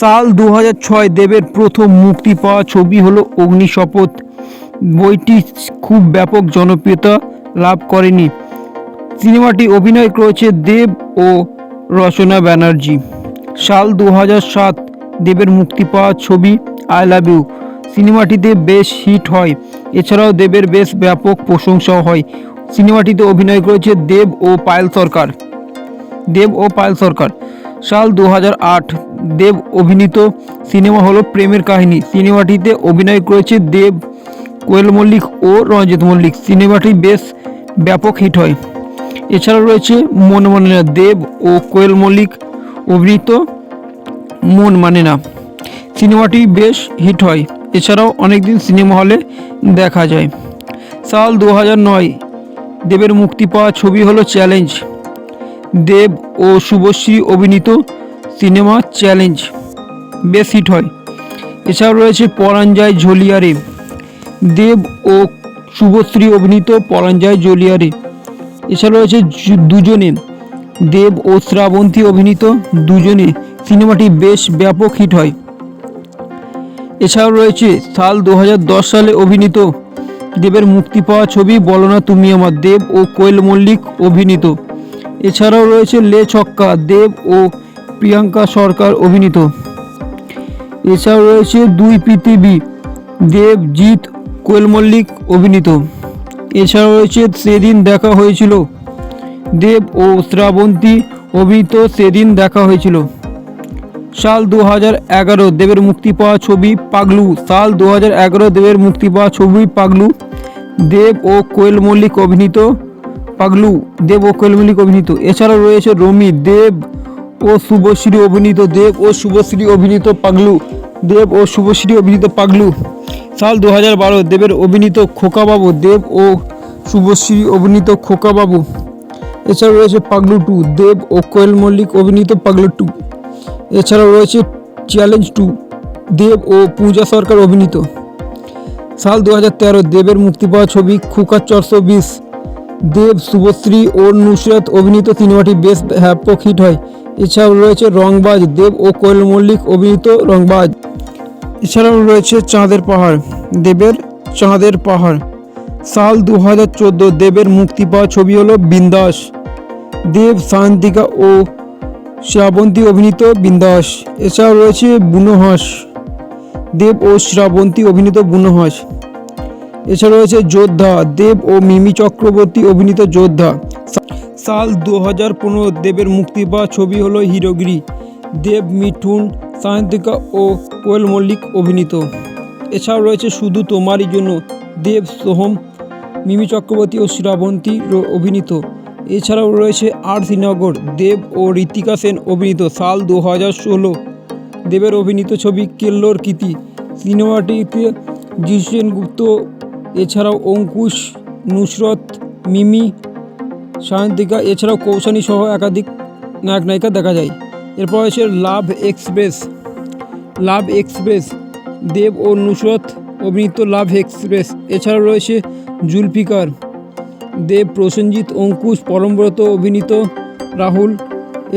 সাল দু ছয় দেবের প্রথম মুক্তি পাওয়া ছবি হলো অগ্নিশপথ। বইটি খুব ব্যাপক জনপ্রিয়তা লাভ করেনি। সিনেমাটি অভিনয় করেছে দেব ও রচনা ব্যানার্জি। সাল দু সাত দেবের মুক্তি পাওয়া ছবি আই লাভ ইউ। সিনেমাটিতে বেশ হিট হয়, এছাড়াও দেবের বেশ ব্যাপক প্রশংসাও হয়। সিনেমাটিতে অভিনয় করেছে দেব ও পায়েল সরকার। দেব ও পায়েল সরকার। সাল দু আট দেব অভিনীত সিনেমা হলো প্রেমের কাহিনী। সিনেমাটিতে অভিনয় করেছে দেব কোয়েল মল্লিক ও রঞ্জিত মল্লিক। সিনেমাটি বেশ ব্যাপক হিট হয়। এছাড়া রয়েছে মন মানে না, দেব ও কোয়েল মল্লিক অভিনীত মন মানে না। সিনেমাটি বেশ হিট হয়। এছাড়াও অনেকদিন সিনেমা হলে দেখা যায়। সাল দু নয়, দেবের মুক্তি পাওয়া ছবি হলো চ্যালেঞ্জ। দেব ও শুভশ্রী অভিনীত সিনেমা চ্যালেঞ্জ। বেশ হিট হয়। এছাড়াও রয়েছে পরাঞ্জয় ঝলিয়ারে দেব ও শুভশ্রী অভিনীত পরাঞ্জয় জলিয়ারে এছাড়া রয়েছে দুজনে দেব ও শ্রাবন্তী অভিনীত দুজনে সিনেমাটি বেশ ব্যাপক হিট হয়। এছাড়াও রয়েছে সাল দু হাজার দশ সালে অভিনীত দেবের মুক্তি পাওয়া ছবি বলো না তুমি আমার। দেব ও কোয়েল মল্লিক অভিনীত। এছাড়াও রয়েছে লে ছক্কা। দেব ও প্রিয়াঙ্কা সরকার অভিনীত। এছাড়াও রয়েছে দুই পৃথিবী, দেবজিৎ কোয়েল মল্লিক অভিনীত। এছাড়াও রয়েছে, সেদিন দেখা হয়েছিল। দেব ও শ্রাবন্তী অভিনীত সেদিন দেখা হয়েছিল। সাল দু হাজার এগারো, দেবের মুক্তি পাওয়া ছবি পাগলু। সাল দু হাজার এগারো, দেবের মুক্তি পাওয়া ছবি পাগলু। দেব ও কোয়েল মল্লিক অভিনীত পাগলু। দেব ও কোয়েল মল্লিক অভিনীত। এছাড়াও রয়েছে রমি, দেব ও শুভশ্রী অভিনীত দেব ও শুভশ্রী অভিনীত পাগলু। দেব ও শুভশ্রী অভিনীত পাগলু। সাল দু হাজার বারো দেবের অভিনীত খোকাবাবু দেব ও শুভশ্রী অভিনীত খোকাবাবু। এছাড়াও রয়েছে পাগলু টু, দেব ও কোয়েল মল্লিক অভিনীত পাগলু টু। এছাড়াও রয়েছে চ্যালেঞ্জ টু, দেব ও পূজা সরকার অভিনীত। সাল দু হাজার তেরো দেবের মুক্তি পাওয়া ছবি খুকা চারশো বিশ। দেব, শুভশ্রী ও নুসরত অভিনীত সিনেমাটি বেশ ব্যাপক হিট হয়। এছাড়াও রয়েছে রংবাজ, দেব ও কোয়েল মল্লিক অভিনীত রংবাজ। এছাড়াও রয়েছে চাঁদের পাহাড়, দেবের চাঁদের পাহাড়। সাল দু হাজার চোদ্দ দেবের মুক্তি পাওয়া ছবি হলো বিন্দাস। দেব, শান্তিকা ও শ্রাবন্তী অভিনীত বিন্দাস। এছাড়াও রয়েছে বুনোহাস। দেব ও শ্রাবন্তী অভিনীত বুনোহাস। এছাড়া রয়েছে যোদ্ধা, দেব ও মিমি চক্রবর্তী অভিনীত যোদ্ধা। সাল দু হাজার পনেরো দেবের মুক্তি পাওয়া ছবি হলো হিরোগিরি। দেব, মিঠুন, সায়ন্তিকা ও কোয়েল মল্লিক অভিনীত। এছাড়াও রয়েছে শুধু তোমারই জন্য দেব, সোহম, মিমি চক্রবর্তী ও শ্রাবন্তী অভিনীত। এছাড়াও রয়েছে আর শ্রীনগর, দেব ও ঋতিকা সেন অভিনীত সাল দু হাজার ষোলো দেবের অভিনীত ছবি কেল্লোর কীর্তি। সিনেমাটিতে জিসেন গুপ্ত, এছাড়াও অঙ্কুশ, নুসরত, মিমি সায়ন্তিকা, এছাড়াও কৌশানী সহ একাধিক নায়ক নায়িকা দেখা যায়। এরপর আছে Love Express. Love Express, Dev ও নুসরত অভিনীত লাভ এক্সপ্রেস। এছাড়াও রয়েছে জুলফিকার, দেব প্রসেনজিৎ অঙ্কুশ পরমব্রত অভিনীত রাহুল।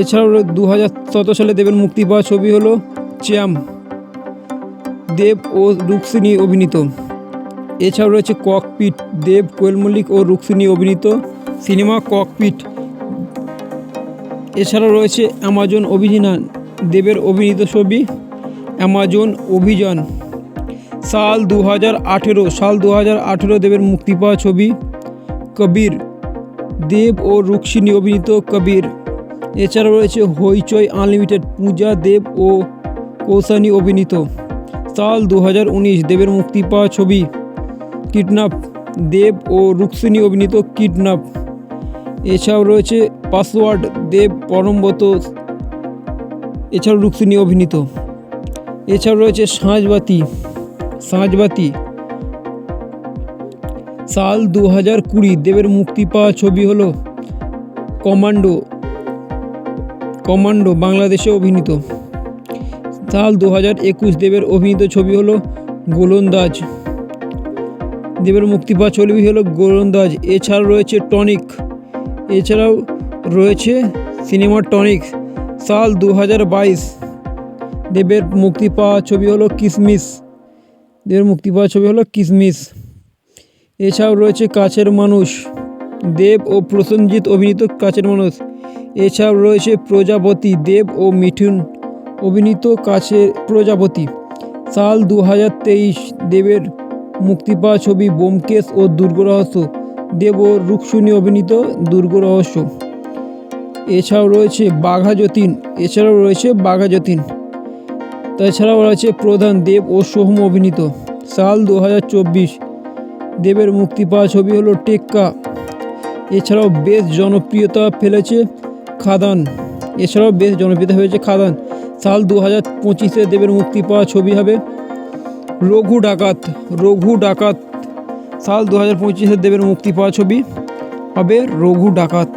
এছাড়াও দু হাজার সতেরো সালে দেবের মুক্তি পাওয়া ছবি হলো চ্যাম। দেব ও রুক্সিনী অভিনীত। এছাড়াও রয়েছে ককপিট, দেব কোয়েল মল্লিক ও রুক্সিনী অভিনীত সিনেমা ককপিট। এছাড়াও রয়েছে অ্যামাজন অভিযান দেবের অভিনীত ছবি অ্যামাজন অভিযান। সাল দু হাজার আঠেরো, সাল দু হাজার আঠেরো দেবের মুক্তি পাওয়া ছবি কবির, দেব ও রুক্সিনী অভিনীত কবির। এছাড়াও রয়েছে হইচই আনলিমিটেড, পূজা, দেব ও কৌসানি অভিনীত। সাল দু হাজার উনিশ দেবের মুক্তি পাওয়া ছবি কিডন্যাপ, দেব ও রুক্সিনী অভিনীত কিডন্যাপ। এছাড়াও রয়েছে পাসওয়ার্ড দেব পরমব্রত, এছাড়াও রুক্সিনী অভিনীত। এছাড়াও রয়েছে সাঁঝবাতি সাঁঝবাতি সাল দু হাজার কুড়ি, দেবের মুক্তি পাওয়া ছবি হলো কমান্ডো কমান্ডো বাংলাদেশে অভিনীত। সাল দু হাজার একুশ, দেবের অভিনীত ছবি হলো গোলন্দাজ। দেবের মুক্তি পাওয়া ছবি হলো গোলন্দাজ। এছাড়া রয়েছে টনিক এছাড়াও রয়েছে সিনেমা টনিক সাল দু হাজার বাইশ। দেবের মুক্তি পাওয়া ছবি হলো কিসমিস দেবের মুক্তি পাওয়া ছবি হলো কিসমিস এছাড়াও রয়েছে কাছের মানুষ, দেব ও প্রসেনজিৎ অভিনীত কাছের মানুষ। এছাড়াও রয়েছে প্রজাপতি, দেব ও মিঠুন অভিনীত কাছে প্রজাপতি। সাল দু হাজার তেইশ, দেবের মুক্তি পাওয়া ছবি ব্যোমকেশ ও দুর্গ রহস্য দেব রুকসুনি অভিনীত দুর্গ রহস্য। এছাড়াও রয়েছে বাঘা যতীন, এছাড়াও রয়েছে বাঘা যতীন। তাছাড়াও রয়েছে প্রধান দেব ও সোহম অভিনীত। সাল দু হাজার চব্বিশ, দেবের মুক্তি পাওয়া ছবি হলো টেক্কা। এছাড়াও বেশ জনপ্রিয়তা ফেলেছে খাদান। এছাড়াও বেশ জনপ্রিয়তা হয়েছে খাদান। সাল দু হাজার পঁচিশে দেবের মুক্তি পাওয়া ছবি হবে রঘু ডাকাত রঘু ডাকাত। সাল দু হাজার পঁচিশে দেবের মুক্তি পাওয়া ছবি হবে রঘু ডাকাত।